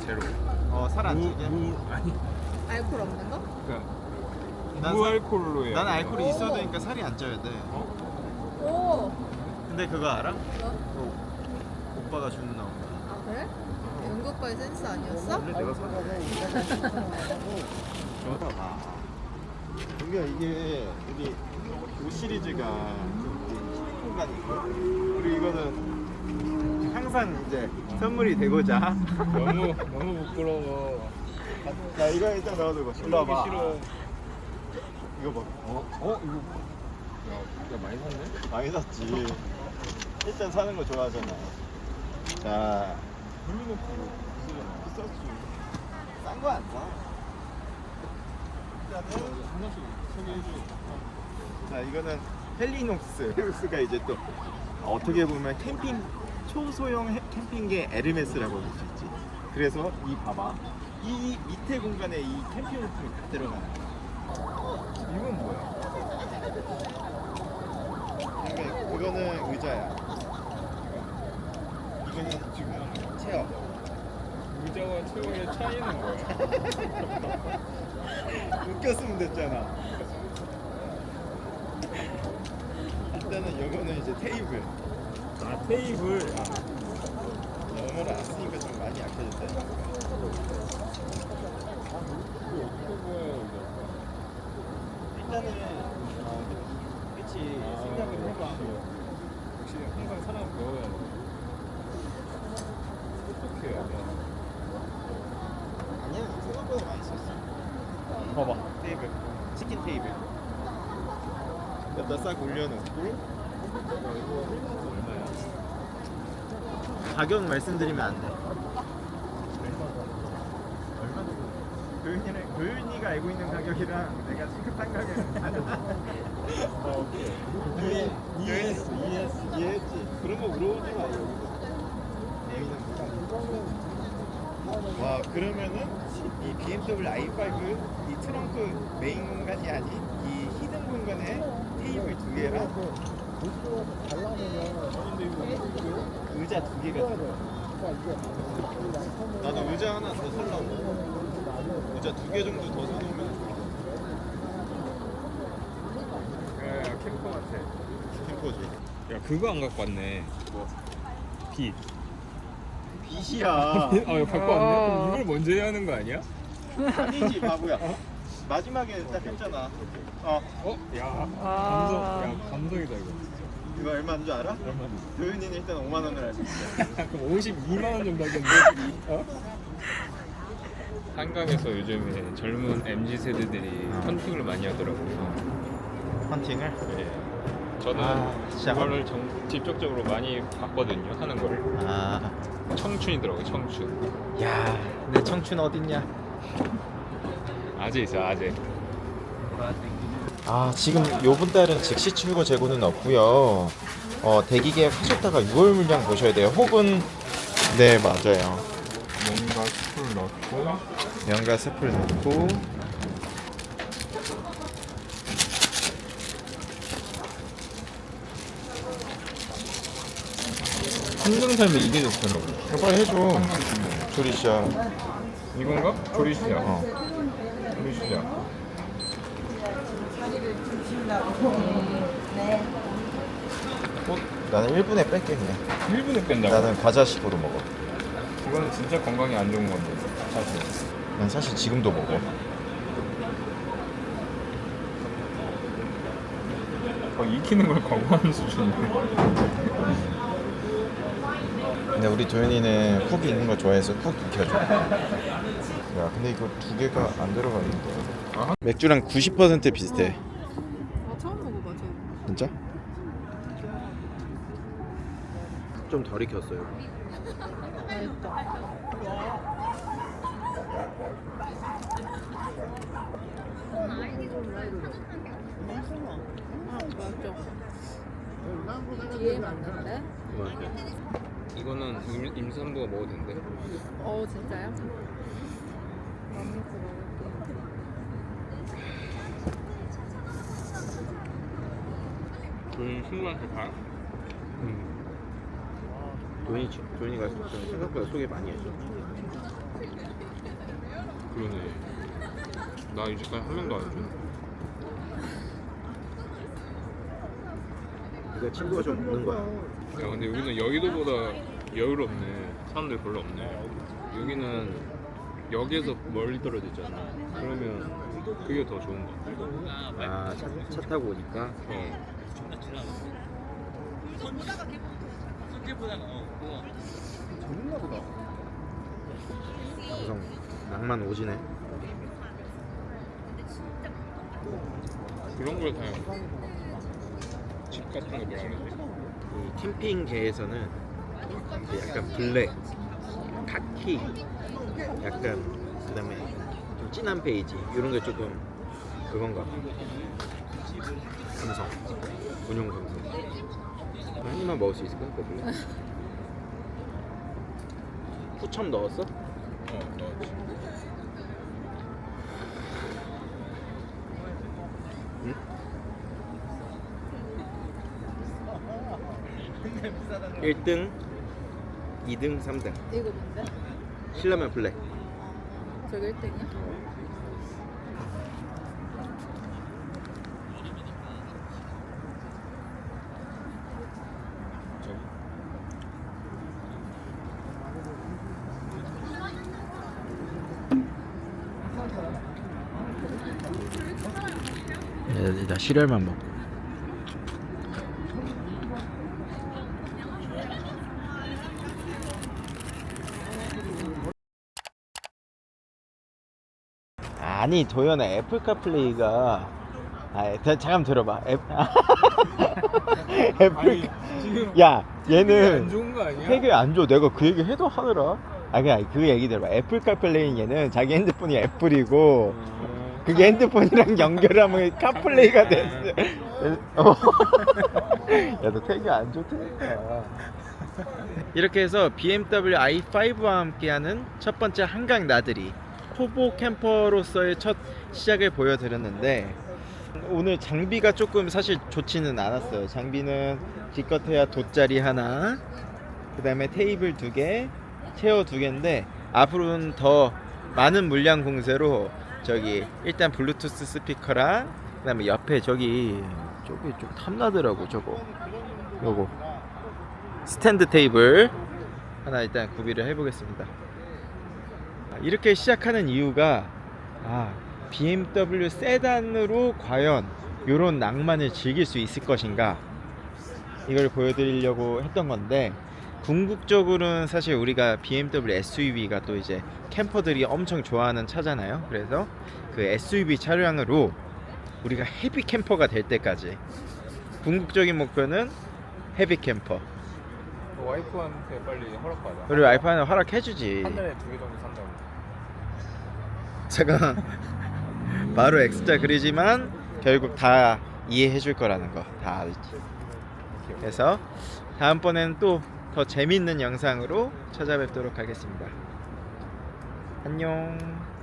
제로로 사야 돼 제로. 어 살안 무, 찌게. 무 아니 알코올 없는 거? 그러니까 난 무알콜로 해야 난 돼. 알코올이 있어야 되니까 살이 안 쪄야 돼. 오. 근데 그거 알아? 뭐? 오빠가 주는 나온 거. 아 그래? 연구 오빠의 센스 아니었어? 원래 내가 사다. 저다 봐. 그러니까 이게 우리 요 시리즈가 좀 공간이고 그리고 이거는 항상 이제 선물이 되고자. 너무 너무 부끄러워. 야 이거 일단 넣어두고 일로 와봐. 싫어. 이거 봐. 어? 어? 이거 야, 야 많이 샀네? 많이 샀지. 일단 사는 거 좋아하잖아. 자, 블루노프 비쌌지. 싼 거 안 사. 일단은 하나씩 소개해줘. 자 이거는 헬리녹스. 헬리녹스가 이제 또 어떻게 보면 캠핑 초소형 해- 캠핑계 에르메스라고 볼 수 있지. 그래서 이 봐봐. 이 밑에 공간에 이 캠핑 용품이 다 들어가는 거야. 이건 뭐야? 그러니까 그거는 의자야. 이거는 지금 체어. 의자와 체형의 차이는 뭐야? 웃겼으면 됐잖아. 일단은 이거는 이제 테이블. 아 테이블. 영어를 안 쓰니까 좀 많이 약해졌다. 일단은 어, 그치 생각을 해봐. 역시 항상 사람 배워야 돼. 어떻게 해야 돼? 아니야 생각보다 많이 썼어. 봐봐. 테이블, 치킨 테이블. 여기다 싹 올려놓고? 가격 말씀드리면 안 돼. 도윤이는 도윤이가 알고 있는 가격이랑 내가 산 가격은 다르다. 아 이해했어, 이해했어, 이해했지. 그런 거 물어보지 마, 뭐야. 와, 그러면은 이 BMW i5 이 트렁크 메인 공간이 아닌 이 히든 공간에 테이블 두 개랑 의자 두 개가. 나도 의자 하나 더 살라고. 의자 두 개 정도 더 사놓으면 야 야 캠퍼 같아. 캠퍼지. 야 그거 안 갖고 왔네. 뭐? 빛. 빛이야. 아 이거 갖고 왔네? 그럼 이걸 먼저 해야 하는 거 아니야? 아니지 바보야. 마지막에 딱 했잖아. 어, 어? 야 감성. 야 감성이다 이거. 이거 얼마인 줄 알아? 얼마나? 도윤이는 일단 5만 원을 알고 있어. 그럼 52만 원 정도 하겠는데? 어? 한강에서 요즘에 젊은 MZ 세대들이 어. 헌팅을 많이 하더라고요. 헌팅을? 예. 저는 아, 진짜 그거를 정, 직접적으로 많이 봤거든요. 하는 거를. 아, 청춘이더라고요. 청춘. 야, 내 청춘 어딨냐? 아재 있어 아재. 아 지금 요번 달은 즉시 출고 재고는 없고요. 어 대기 계약 하셨다가 6월 물량 보셔야 돼요. 혹은 네 맞아요. 뭔가 술 넣고 연가 스프를 넣고 한정 삶이 이게 좋더라고요. 이거 빨리 해줘. 조리샤. 이건가? 조리시작. 어. 조리시작. 어, 나는 1분에 뺄게 그냥. 1분에 뺀다고. 나는 과자식으로 먹어. 그거는 진짜 건강에 안 좋은 건데 사실. 난 사실 지금도 먹어. 거의 익히는 걸 거부하는 수준이에요. 근데 우리 도현이는 푹 있는 거 좋아해서 푹 익혀줘. 야 근데 이거 두 개가 안 들어가 있는데. 아, 맥주랑 90% 비슷해. 진짜? 좀덜 익혔어요. 맛있다. 맞죠. 뒤에 맞는데? 이거는 임, 임산부가 먹어도 된대. 어 진짜요? 너무 부러워. 저희 친구한테 가. 음. 돈이지. 돈이가 좀 생각보다 소개 많이 해줘. 그러네. 나 이제까지 한 명도 안 해줘. 이거 친구가 좀 없는 거야. 야 근데 여기는 여의도보다 여유롭네. 사람들 별로 없네. 여기는 역에서 멀리 떨어져 있잖아. 그러면 그게 더 좋은 것 같아. 아, 차, 차 타고 오니까. 어. 재밌나 보다. 감성 낭만 오지네. 그런 걸 타요. 집 같은 거 뭐라 그러지? 이 캠핑계에서는 이제 약간 블랙, 카키, 약간 그다음에 좀 진한 베이지 이런 게 조금 그건가 봐. 감성, 운용 감성. 한 입만 먹을 수 있을까? 거블레? 후첨 넣었어? 어, 넣었지. 응? 일등 2등, 3등. 이거 뭔데? 신라면 블랙. 저게 1등이야? 네, 나 시리얼만 먹고. 아니 도연아 애플 카 플레이가 아 자, 잠깐 들어봐 애, 애플 지금 야안 얘는 좋은 거 아니야? 해결 안줘 내가 그 얘기 해도 하더라 아 그냥 그 얘기 들어봐 애플 카 플레이 얘는 자기 핸드폰이 애플이고 어. 그게 핸드폰이랑 연결하면 카플레이가 됐어. 어. 야, 너 태교 안 좋다니까. 이렇게 해서 BMW i5와 함께하는 첫 번째 한강 나들이 초보 캠퍼로서의 첫 시작을 보여드렸는데 오늘 장비가 조금 사실 좋지는 않았어요. 장비는 기껏해야 돗자리 하나, 그 다음에 테이블 두 개, 체어 두 개인데 앞으로는 더 많은 물량 공세로 저기 일단 블루투스 스피커랑 그다음에 옆에 저기 저기 좀 탐나더라고 저거. 요거. 스탠드 테이블 하나 일단 구비를 해보겠습니다. 아, 이렇게 시작하는 이유가 아 BMW 세단으로 과연 이런 낭만을 즐길 수 있을 것인가? 이걸 보여드리려고 했던 건데 궁극적으로는 사실 우리가 BMW SUV가 또 이제 캠퍼들이 엄청 좋아하는 차잖아요. 그래서 그 SUV 차량으로 우리가 헤비 캠퍼가 될 때까지 궁극적인 목표는 헤비 캠퍼. 와이프한테 빨리 허락받아. 우리 와이프는 허락해주지. 한 달에 두 개 정도 산다고. 제가 바로 X자 그리지만 결국 다 이해해줄 거라는 거 다 알지. 그래서 다음번에는 또 더 재밌는 영상으로 찾아뵙도록 하겠습니다. 안녕.